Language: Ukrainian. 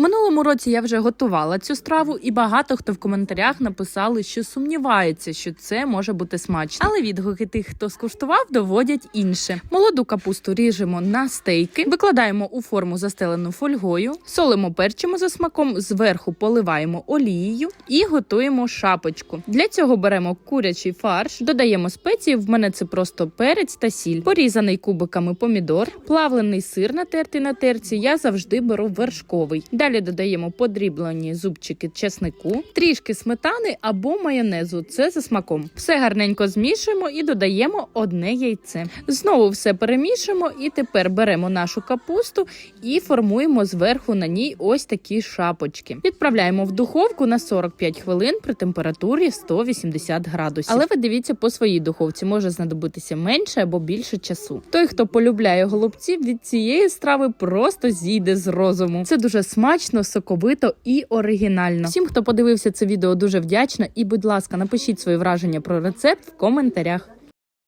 Минулому році я вже готувала цю страву, і багато хто в коментарях написали, що сумнівається, що це може бути смачно. Але відгуки тих, хто скуштував, доводять інше. Молоду капусту ріжемо на стейки, викладаємо у форму застелену фольгою, солимо перчимо за смаком, зверху поливаємо олією і готуємо шапочку. Для цього беремо курячий фарш, додаємо спеції. В мене це просто перець та сіль, порізаний кубиками помідор, плавлений сир натертий на терці. Я завжди беру вершковий. Далі додаємо подріблені зубчики чеснику, трішки сметани або майонезу. Це за смаком. Все гарненько змішуємо і додаємо одне яйце. Знову все перемішуємо, і тепер беремо нашу капусту і формуємо зверху на ній ось такі шапочки. Відправляємо в духовку на 45 хвилин при температурі 180 градусів. Але ви дивіться по своїй духовці, може знадобитися менше або більше часу. Той, хто полюбляє голубців, від цієї страви просто зійде з розуму. Це дуже смачно, соковито і оригінально. Всім, хто подивився це відео, дуже вдячна. І, будь ласка, напишіть свої враження про рецепт в коментарях.